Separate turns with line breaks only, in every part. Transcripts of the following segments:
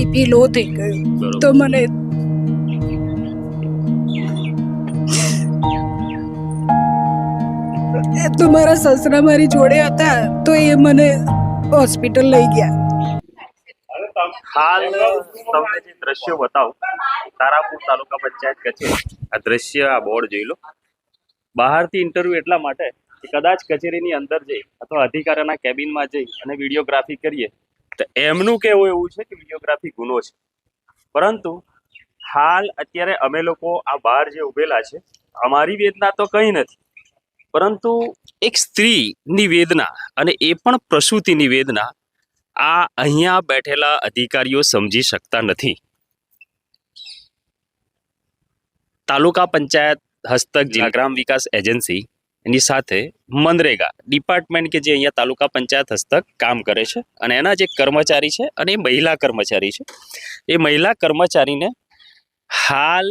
BP લો થઈ ગયું. તો મને તો મારા સસરા મારી જોડે હતા તો એ મને હોસ્પિટલ લઈ ગયા.
હાલ તમને જે દ્રશ્ય બતાવું તારાપુર તાલુકા પંચાયત કચેરી. આ દ્રશ્ય આ બોર્ડ જોઈ લો. બહારથી ઇન્ટરવ્યુ એટલા માટે કે કદાચ કચેરીની અંદર જઈ અથવા અધિકારીના કેબિનમાં જઈ અને વિડીયોગ્રાફી કરીએ તો એમનું કહેવું એવું છે કે વિડીયોગ્રાફી ગુનો છે. પરંતુ હાલ અત્યારે અમે લોકો આ બહાર જે ઉભેલા છે, અમારી વેદના તો કંઈ નથી. પરંતુ એક સ્ત્રીની વેદના અને એ પણ પ્રસૂતિની વેદના આ અહીંયા બેઠેલા અધિકારીઓ સમજી શકતા નથી. તાલુકા પંચાયત હસ્તક જિલ્લા ગ્રામ વિકાસ એજન્સી એની સાથે મનરેગા ડિપાર્ટમેન્ટ કે જે અહીંયા તાલુકા પંચાયત હસ્તક કામ કરે છે અને એના જે કર્મચારી છે અને એ મહિલા કર્મચારી છે. એ મહિલા કર્મચારીને હાલ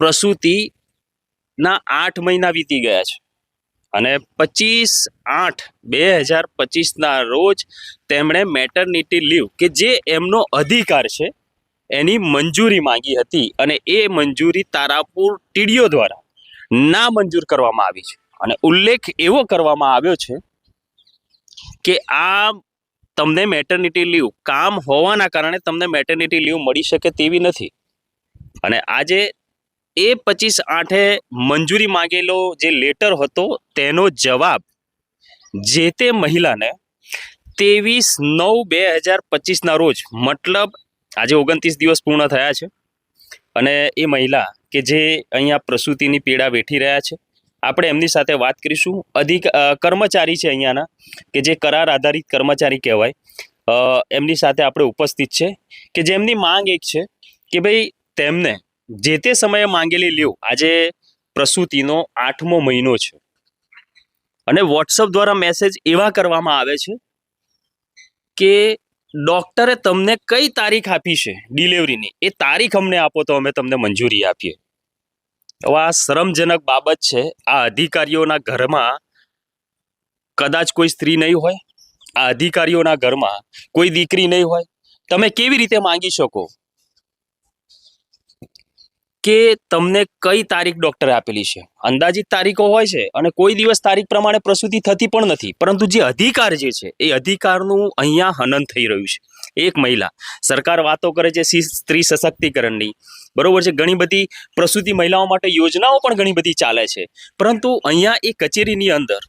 પ્રસૂતિના આઠ મહિના વીતી ગયા છે. અને પચીસ આઠ બે હજાર પચીસના રોજ તેમણે મેટર્નિટી લીવ કે જે એમનો અધિકાર છે એની મંજૂરી માંગી હતી અને એ મંજૂરી તારાપુર ટીડીઓ દ્વારા ના મંજૂર કરવામાં આવી છે. અને ઉલ્લેખ એવો કરવામાં આવ્યો છે કે આ તમને મેટર્નિટી લીવ કામ હોવાના કારણે તમને મેટર્નિટી લીવ મળી શકે તેવી નથી. અને આજે એ પચીસ આઠે મંજૂરી માંગેલો જે લેટર હતો તેનો જવાબ જે તે મહિલાને ત્રેવીસ નવ બે હજાર પચીસના રોજ, મતલબ આજે ઓગણત્રીસ દિવસ પૂર્ણ થયા છે. અને એ મહિલા કે જે અહીંયા પ્રસૂતિની પીડા વેઠી રહ્યા છે. આપણે એમની સાથે વાત કરીશું. અધિક કર્મચારી છે અહીંયાના, કે જે કરાર આધારિત કર્મચારી કહેવાય. એમની સાથે આપણે ઉપસ્થિત છે. કે જેમની માંગ એક છે કે ભાઈ તેમને જે તે સમયે માંગેલી લીવ આજે પ્રસૂતિનો આઠમો મહિનો છે. અને વોટ્સઅપ દ્વારા મેસેજ એવા કરવામાં આવે છે કે ડૉક્ટરે તમને કઈ તારીખ આપી છે ડિલિવરીની? એ તારીખ અમને આપો તો અમે તમને મંજૂરી આપીએ. હવે આ શરમજનક બાબત છે. આ અધિકારીઓના ઘરમાં કદાચ કોઈ સ્ત્રી નહીં હોય. આ અધિકારીઓના ઘરમાં કોઈ દીકરી નહીં હોય. તમે કેવી રીતે માંગી શકો કે તમને કઈ તારીખ ડોક્ટરે આપેલી છે? અંદાજિત તારીખો હોય છે અને કોઈ દિવસ તારીખ પ્રમાણે પ્રસૂતિ થતી પણ નથી. પરંતુ જે અધિકાર જે છે, એ અધિકારનું અહીંયા હનન થઈ રહ્યું છે. એક મહિલા. સરકાર વાતો કરે છે સ્ત્રી સશક્તિકરણની. બરોબર છે? ઘણી બધી પ્રસૂતિ મહિલાઓ માટે યોજનાઓ પણ ઘણી બધી ચાલે છે. પરંતુ અહીંયા એ કચેરીની અંદર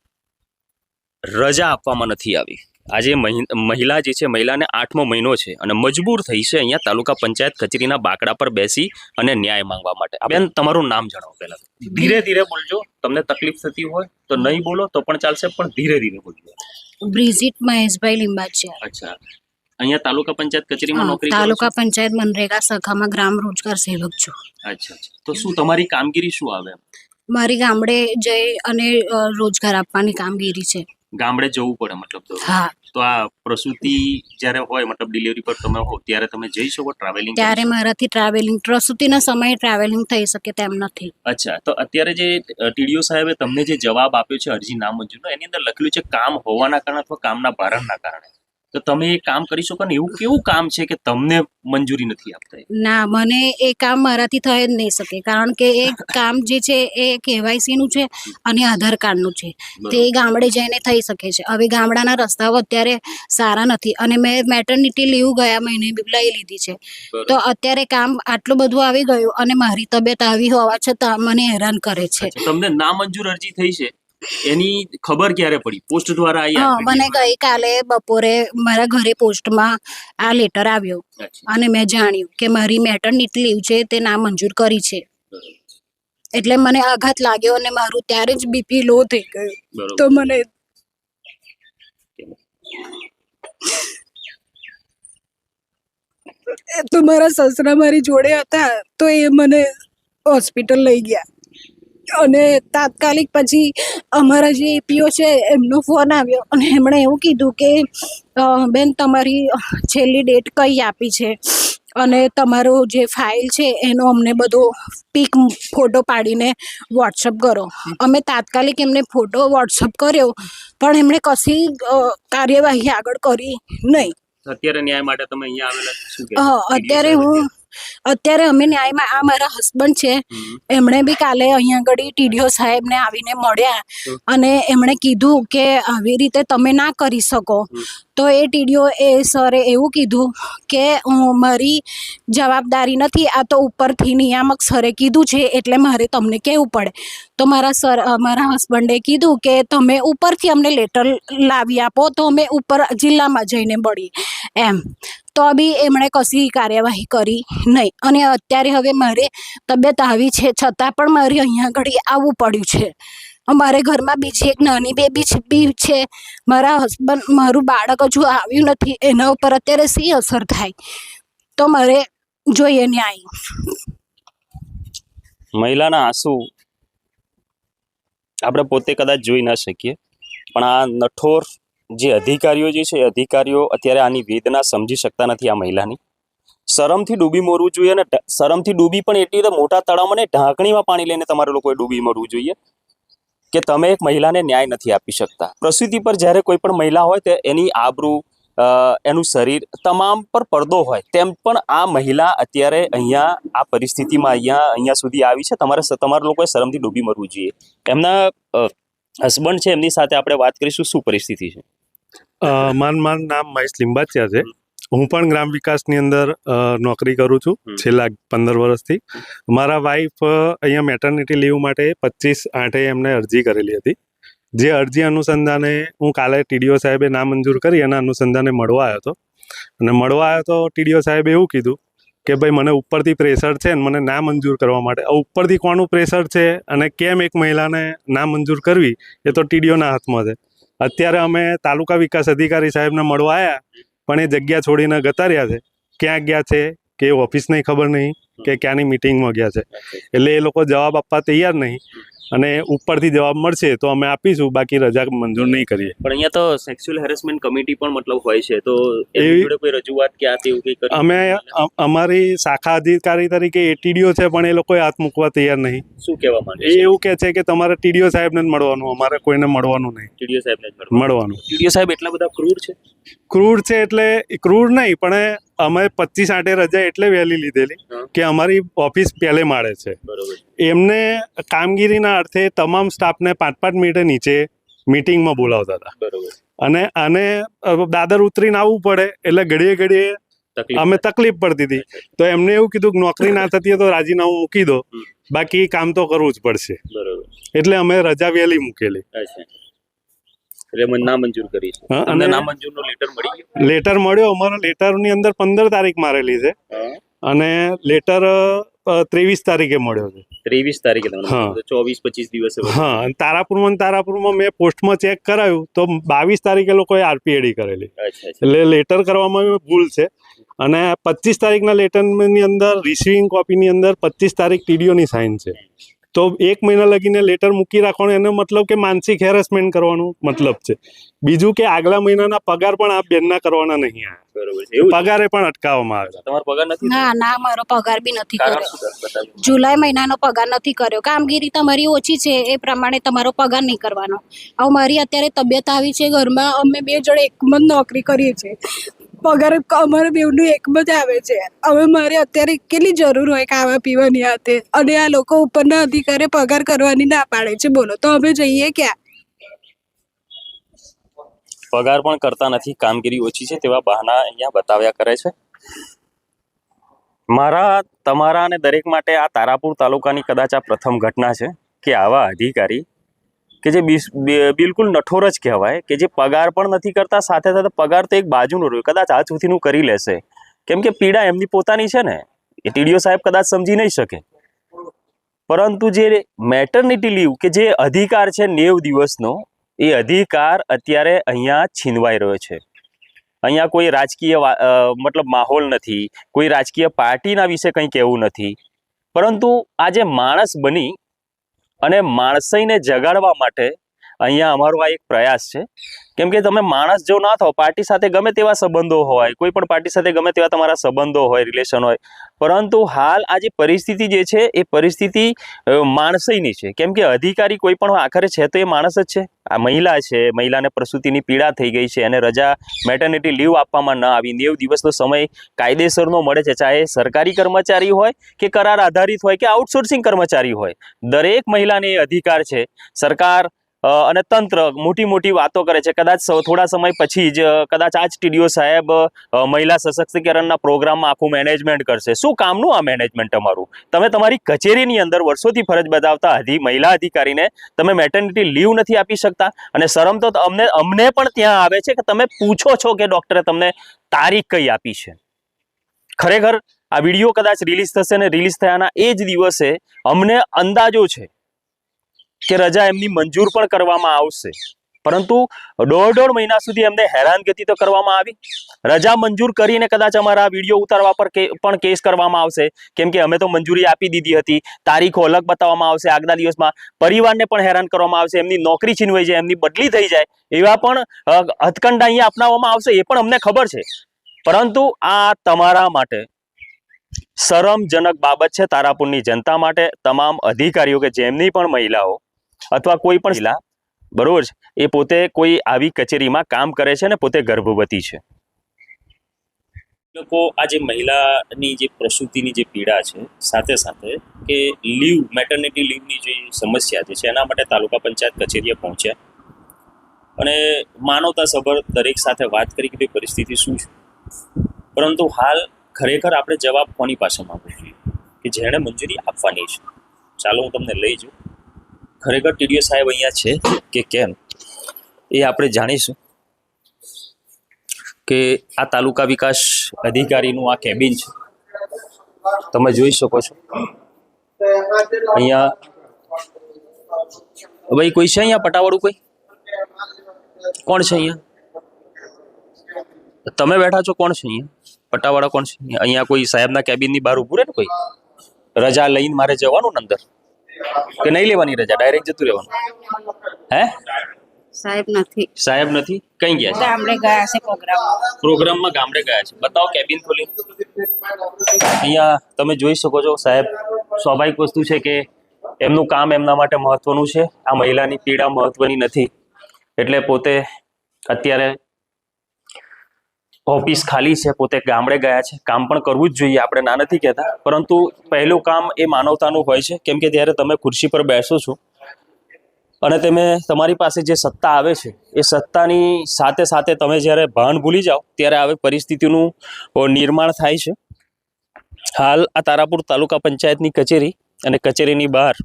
રજા આપવામાં નથી આવી. આજે મહિલા જે છે મહિલાને આઠમો મહિનો છે અને મજબૂર થઈ છે અહીંયા તાલુકા પંચાયત કચેરીના બાકડા પર બેસી અને ન્યાય માંગવા માટે. બેન તમારું નામ જણાવો પહેલા. ધીરે ધીરે બોલજો. તમને તકલીફ થતી હોય તો નહીં બોલો તો પણ ચાલશે પણ ધીરે ધીરે બોલજો.
બ્રિજિટ મહેશભાઈ લીંબાચિયા.
અચ્છા. અહીંયા તાલુકા પંચાયત કચેરીમાં નોકરી
તાલુકા પંચાયત મનરેગા શાખામાં ગ્રામ રોજગાર સેવક છું.
અચ્છા તો શું તમારી કામગીરી શું આવે?
મારી ગામડે જઈ અને રોજગાર આપવાની કામગીરી છે.
ગામડે જવું પડે મતલબ તો?
હા.
તો આ પ્રસૂતિ જ્યારે હોય મતલબ ડિલિવરી પર તમે હો ત્યારે તમે જઈ શકો ટ્રાવેલિંગ
ત્યારે મારાથી ટ્રાવેલિંગ પ્રસૂતિના સમયે ટ્રાવેલિંગ થઈ શકે તેમ નથી.
અચ્છા. તો અત્યારે જે ટીડીઓ સાહેબે તમને જે જવાબ આપ્યો છે અરજી નામંજૂરનો એની અંદર લખેલું છે કામ હોવાના કારણે અથવા કામના ભારણના કારણે. તો તમે એ કામ કરી શકો ને એવું કેવું કામ છે કે તમને મંજૂરી નથી આપતા
ના મને એ કામ મારાથી થઈ જ નહીં શકે. કારણ કે એ કામ જે છે એ કેવાયસી નું છે અને આધાર કાર્ડનું છે. તે ગામડે જઈને થઈ શકે છે. હવે ગામડાના રસ્તાઓ અત્યારે સારા નથી. અને મેં મેટર્નિટી લીવ ગયા મહિને લઈ લીધી છે. તો અત્યારે કામ આટલું બધું આવી ગયું અને મારી તબિયત આવી હોવા છતાં મને હેરાન કરે છે.
તમને તમને નામંજૂર અરજી થઈ છે? એની ખબર ક્યારે પડી? પોસ્ટ દ્વારા આવી
મને? ગઈકાલે બપોરે મારા ઘરે પોસ્ટમાં આ લેટર આવ્યો. અને મેં જાણ્યું કે મારી મેટર્નિટી લીવ છે તે નામંજૂર કરી છે. એટલે મને આઘાત લાગ્યો અને મારું ત્યારે જ બીપી લો થઈ ગયું. તો મને એ તો મારા સસરા મારી જોડે હતા તો એ મને હોસ્પિટલ લઈ ગયા. અને તાત્કાલિક પછી અમારા જે એપીઓ છે એમનો ફોન આવ્યો અને એમણે એવું કીધું કે બેન તમારી છેલ્લી ડેટ કઈ આપી છે? અને તમારો જે ફાઇલ છે એનો અમને બધો પીક ફોટો પાડીને વોટ્સઅપ કરો. અમે તાત્કાલિક એમને ફોટો વોટ્સઅપ કર્યો પણ એમણે કશી કાર્યવાહી આગળ કરી નહીં.
અત્યારે ન્યાય માટે તમે અહીંયા આવેલા?
અત્યારે હું અત્યારે અમે ન્યાયમાં આ મારા હસબન્ડ છે. એમણે બી કાલે અહીંયા આગળ ટીડીઓ સાહેબને આવીને મળ્યા અને એમણે કીધું કે આવી રીતે તમે ના કરી શકો. તો એ ટીડીઓ એ સરે એવું કીધું કે મારી જવાબદારી નથી આ તો ઉપરથી નિયામક સરે કીધું છે એટલે મારે તમને કહેવું પડે. તો મારા સર મારા હસબન્ડે કીધું કે તમે ઉપરથી અમને લેટર લાવી આપો તો અમે ઉપર જિલ્લામાં જઈને મળીએ. એમ. તો બી એમણે કશી કાર્યવાહી કરી નહીં. અને અત્યારે હવે મારે તબિયત આવી છે, છતાં પણ મારે અહીંયા આગળ આવવું પડ્યું છે. અમારે ઘરમાં બીજી એક નાની બેબી છે, બી છે. મારા હસબન્ડ, મારું બાળક હજુ આવ્યું નથી, એના ઉપર અત્યારે શી અસર થાય? તો મારે જોઈએ ન્યાય.
મહિલાના આંસુ આપણે પોતે કદાચ જોઈ ન શકીએ, પણ આ નઠોર જે અધિકારીઓ જે છે અધિકારીઓ અત્યારે આની વેદના સમજી શકતા નથી આ મહિલાની. શરમથી ડૂબી મરવું જોઈએ અને શરમથી ડૂબી પણ એટલી રીતે મોટા તળાવમાં ને ઢાંકણીમાં પાણી લઈને તમારે લોકોએ ડૂબી મરવું જોઈએ કે તમે એક મહિલાને ન્યાય નથી આપી શકતા. પ્રસિદ્ધિ પર જ્યારે કોઈ પણ મહિલા હોય તો એની આબરૂ એનું શરીર તમામ પર પડદો હોય તેમ પણ આ મહિલા અત્યારે અહીંયા આ પરિસ્થિતિમાં અહીંયા અહીંયા સુધી આવી છે. તમારે તમારા લોકોએ શરમથી ડૂબી મરવું જોઈએ. એમના હસબન્ડ છે એમની સાથે આપણે વાત કરીશું, શું પરિસ્થિતિ છે?
અ, માન મારું નામ મહેશ લિંબાચિયા છે. હું પણ ગ્રામ વિકાસની અંદર નોકરી કરું છું છેલ્લા પંદર વર્ષથી. મારા વાઈફ અહીંયા મેટર્નિટી લીવ માટે પચીસ આઠે એમને અરજી કરેલી હતી. જે અરજી અનુસંધાને હું કાલે ટીડીઓ સાહેબે નામંજૂર કરી એના અનુસંધાને મળવા આવ્યો હતો. અને મળવા આવ્યો તો ટીડીઓ સાહેબે એવું કીધું કે ભાઈ મને ઉપરથી પ્રેશર છે ને મને ના મંજૂર કરવા માટે. ઉપરથી કોનું પ્રેશર છે અને કેમ એક મહિલાને ના મંજૂર કરવી? એ તો ટીડીઓના હાથમાં છે. અત્યારે અમે તાલુકા વિકાસ અધિકારી સાહેબને મળવા આવ્યા પણ એ જગ્યા છોડીને ગતા રહ્યા છે. ક્યાં ગયા છે, કે ઓફિસ નહીં ખબર નહીં, કે ક્યાંની મિટિંગમાં ગયા છે. એટલે એ લોકો જવાબ આપવા તૈયાર નહીં. અને ઉપરથી જવાબ મળશે તો અમે આપીશું બાકી રજા મંજૂર નહીં કરીએ.
પણ અહીંયા તો સેક્સ્યુઅલ હેરેસમેન્ટ કમિટી પણ મતલબ હોય છે તો
એવી-
કોઈ રજૂઆત કે આ તે એવું કંઈ
અમે અમારી શાખા અધિકારી તરીકે એ ટીડીઓ છે પણ એ લોકોએ હાથ મૂકવા તૈયાર નહીં.
શું કહેવા માંગે
એ એવું કહે છે કે તમારે ટીડીઓ સાહેબને જ મળવાનું અમારે કોઈને મળવાનું નહીં.
ટીડીઓ સાહેબને જ
મળવાનું.
ટીડીઓ સાહેબ એટલા બધા ક્રૂર છે?
ક્રૂર છે એટલે ક્રૂર નહીં પણ અમે પચીસ આઠે રજા એટલે વહેલી લીધેલી કે અમારી ઓફિસ પહેલે માળે છે. એમને કામગીરીના અર્થે તમામ સ્ટાફને પાંચ પાંચ મિનિટે નીચે મિટિંગમાં બોલાવતા હતા. અને આને દાદર ઉતરીને આવવું પડે એટલે ઘડીએ ઘડીએ અમે તકલીફ પડતી હતી. તો એમને એવું કીધું કે નોકરી ના થતી હોય તો રાજીનામું મૂકી દો. બાકી કામ તો કરવું જ પડશે. એટલે અમે રજા વહેલી મૂકેલી.
એટલે મને ના મંજૂર કરી છે
અને-
ના મંજૂરનો લેટર મળી ગયો.
લેટર મળ્યો. અમારો લેટરની અંદર પંદર તારીખ મારેલી છે. અને લેટર ત્રેવીસ તારીખે મળ્યો છે.
ત્રેવીસ તારીખે. ચોવીસ પચીસ દિવસે.
હા તારાપુરમાં ને તારાપુરમાં મેં પોસ્ટમાં ચેક કરાયું તો બાવીસ તારીખે લોકોએ આરપીએડી કરેલી. એટલે લેટર કરવામાં ભૂલ છે. અને પચીસ તારીખના લેટરની અંદર રિસીવિંગ કોપીની અંદર પચીસ તારીખ ટીડીઓની સાઇન છે. તો એક મહિના લગીને લેટર મૂકી રાખવાનો એનો મતલબ કે માનસિક હેરેસમેન્ટ કરવાનું મતલબ છે. બીજું કે આગલા મહિનાના પગાર પણ આ બેનના કરવાના નહીં પગારે પણ અટકાવવામાં આવે.
તમારો પગાર નથી
ના ના મારો પગાર બી નથી કર્યો. જુલાઈ મહિનાનો પગાર નથી કર્યો. કામગીરી તમારી ઓછી છે એ પ્રમાણે તમારો પગાર નહીં કરવાનો. હવે મારી અત્યારે તબિયત આવી છે ઘરમાં અમે બે જણ એકમાં જ નોકરી કરીએ છીએ. પગાર અમારે બેવનું એકમાં જ આવે છે. હવે મારે અત્યારે કેટલી જરૂર હોય ખાવા પીવાની હાથે? અને આ લોકો ઉપરના અધિકારી પગાર કરવાની ના પાડે છે. બોલો, તો અમે જઈએ ક્યાં?
પગાર પણ કરતા નથી. કામગીરી ઓછી છે તેવા બહાના અહીંયા બતાવ્યા કરે છે. મારા, તમારા અને દરેક માટે આ તારાપુર તાલુકાની કદાચ આ પ્રથમ ઘટના છે કે આવા અધિકારી કે જે બિલકુલ નઠોર જ કહેવાય કે જે પગાર પણ નથી કરતા, સાથે સાથે પગાર તો એક બાજુનો રહ્યો. કદાચ આજ સુધીનું કરી લેશે. કેમ કે પીડા એમની પોતાની છે ને. એ ટીડીઓ સાહેબ કદાચ સમજી નહીં શકે. પરંતુ જે મેટર્નિટી લીવ કે જે અધિકાર છે નેવ દિવસનો, એ અધિકાર અત્યારે અહીંયા છીનવાઈ રહ્યો છે. અહીંયા કોઈ રાજકીય મતલબ માહોલ નથી, કોઈ રાજકીય પાર્ટીના વિશે કંઈ કહેવું નથી. પરંતુ આ જે માણસ બની અને માણસઈને જગાડવા માટે અહીંયા અમારો આ એક પ્રયાસ છે. કેમ કે તમે માણસ જો ના થાવ, પાર્ટી સાથે ગમે તેવા સંબંધો હોય, કોઈ પણ પાર્ટી સાથે ગમે તેવા તમારા સંબંધો હોય રિલેશન હોય, પરંતુ હાલ આ જે પરિસ્થિતિ જે છે, એ પરિસ્થિતિ માણસની છે. કેમ કે અધિકારી કોઈ પણ આખરે છે તો એ માણસ જ છે. આ મહિલા છે, મહિલાને પ્રસૂતિની પીડા થઈ ગઈ છે અને રજા મેટર્નિટી લીવ આપવામાં ન આવી, નેવ દિવસનો સમય કાયદેસરનો મળે છે. ચાહે સરકારી કર્મચારી હોય કે કરાર આધારિત હોય કે આઉટસોર્સિંગ કર્મચારી હોય, દરેક મહિલાને એ અધિકાર છે. સરકાર અને તંત્ર મોટી મોટી વાતો કરે છે. કદાચ થોડા સમય પછી જ, કદાચ આ જ ટીડીઓ સાહેબ મહિલા સશક્તિકરણના પ્રોગ્રામમાં આખું મેનેજમેન્ટ કરશે. શું કામનું આ મેનેજમેન્ટ તમારું? તમે તમારી કચેરીની અંદર વર્ષોથી ફરજ બજાવતા હતી મહિલા અધિકારીને તમે મેટર્નિટી લીવ નથી આપી શકતા? અને શરમ તો અમને અમને પણ ત્યાં આવે છે કે તમે પૂછો છો કે ડૉક્ટરે તમને તારીખ કઈ આપી છે? ખરેખર આ વીડિયો કદાચ રિલીઝ થશે ને રિલીઝ થયાના એ જ દિવસે અમને અંદાજો છે કે રજા એમની મંજૂર પણ કરવામાં આવશે. પરંતુ દોઢ દોઢ મહિના સુધી એમને હેરાનગતિ તો કરવામાં આવી. રજા મંજૂર કરીને કદાચ અમારા વીડિયો ઉતારવા પર પણ કેસ કરવામાં આવશે. કેમ કે અમે તો મંજૂરી આપી દીધી હતી. તારીખો અલગ બતાવવામાં આવશે. આગલા દિવસમાં પરિવારને પણ હેરાન કરવામાં આવશે. એમની નોકરી છીનવાઈ જાય, એમની બદલી થઈ જાય. એવા પણ હથકંડા અહીંયા અપનાવવામાં આવશે એ પણ અમને ખબર છે. પરંતુ આ તમારા માટે શરમજનક બાબત છે તારાપુરની જનતા માટે. તમામ અધિકારીઓ કે જેમની પણ મહિલાઓ અથવા કોઈ પણ જિલ્લા બરોબર છે, એ પોતે કોઈ આવી કચેરીમાં કામ કરે છે ને પોતે ગર્ભવતી છે. લોકો આ જે મહિલાની જે પ્રસૂતિની જે પીડા છે, સાથે સાથે કે લીવ મેટર્નિટી લીવની જે સમસ્યા જે છે, એના માટે તાલુકા પંચાયત કચેરીએ પહોંચ્યા. અને માનવતા સભર દરેક સાથે વાત કરી કે ભાઈ પરિસ્થિતિ શું છે? પરંતુ હાલ ખરેખર આપણે જવાબ કોની પાસે માંગવો જોઈએ? કે જેણે મંજૂરી આપવાની છે. ચાલો હું તમને લઈ જાઉં. ખરેખર ટીડીઓ સાહેબ અહીંયા છે કે કેમ? એ આપણે જાણીશું કે આ તાલુકા વિકાસ અધિકારીનું આ કેબિન છે. તમે જોઈ શકો છો. અહીંયા ભાઈ કોઈ છે અહીંયા? પટાવાળું કોઈ? કોણ છે અહીંયા? તમે બેઠા છો? કોણ છે અહીંયા? પટ્ટાવાળા કોણ છે? અહીંયા કોઈ સાહેબના કેબિનની બહાર ઊભું રહે ને કોઈ? રજા લઈને મારે જવાનું ને અંદર? કે નહીં લેવાની રજા? ડાયરેક્ટ જતું રહેવાનું? હે?
સાહેબ નથી.
સાહેબ નથી? કઈ ગયા છે?
ગામડે ગયા છે પ્રોગ્રામ
પ્રોગ્રામમાં ગામડે ગયા છે. બતાવો કેબિન ખોલી. અહીંયા તમે જોઈ શકો છો સાહેબ સ્વાભાવિક વસ્તુ છે કે એમનું કામ એમના માટે મહત્વનું છે. આ મહિલાની પીડા મહત્વની નથી. એટલે પોતે અત્યારે ઓફિસ ખાલી છે, પોતે ગામડે ગયા છે. કામ પણ કરવું જ જોઈએ, આપણે ના નથી કહેતા. પરંતુ પહેલું કામ એ માનવતાનું હોય છે, કેમ કે જ્યારે તમે ખુરશી પર બેસો છો અને તમે, તમારી પાસે જે સત્તા આવે છે, એ સત્તાની સાથે સાથે તમે જ્યારે ભાન ભૂલી જાઓ, ત્યારે આવી પરિસ્થિતિનું નિર્માણ થાય છે. હાલ આ તારાપુર તાલુકા પંચાયતની કચેરી અને કચેરીની બહાર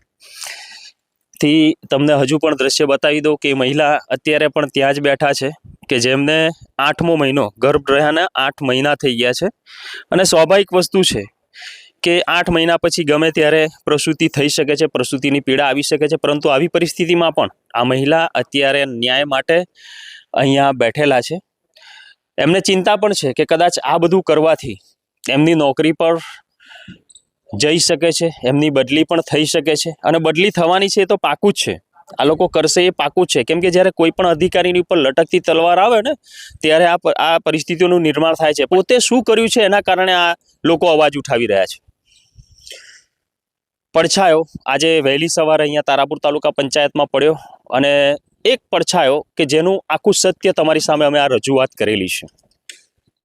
થી તમને હજુ પણ દ્રશ્ય બતાવી દઉં કે મહિલા અત્યારે પણ ત્યાં જ બેઠા છે કે જેમને આઠમો મહિનો, ગર્ભ રહ્યાને આઠ મહિના થઈ ગયા છે. અને સ્વાભાવિક વસ્તુ છે કે આઠ મહિના પછી ગમે ત્યારે પ્રસૂતિ થઈ શકે છે, પ્રસૂતિની પીડા આવી શકે છે, પરંતુ આવી પરિસ્થિતિમાં પણ આ મહિલા અત્યારે ન્યાય માટે અહીંયા બેઠેલા છે. એમને ચિંતા પણ છે કે કદાચ આ બધું કરવાથી એમની નોકરી પર જઈ શકે છે, એમની બદલી પણ થઈ શકે છે અને બદલી થવાની છે એ તો પાકું જ છે. આ લોકો કરશે એ પાકું છે. કેમ કે જ્યારે કોઈ પણ અધિકારીની ઉપર લટકતી તલવાર આવે ને, ત્યારે આ આ પરિસ્થિતિઓનું નિર્માણ થાય છે. પોતે શું કર્યું છે એના કારણે આ લોકો અવાજ ઉઠાવી રહ્યા છે. પડછાયો આજે વહેલી સવારે અહીંયા તારાપુર તાલુકા પંચાયતમાં પડ્યો અને એક પડછાયો કે જેનું આખું સત્ય તમારી સામે અમે આ રજૂઆત કરેલી છે.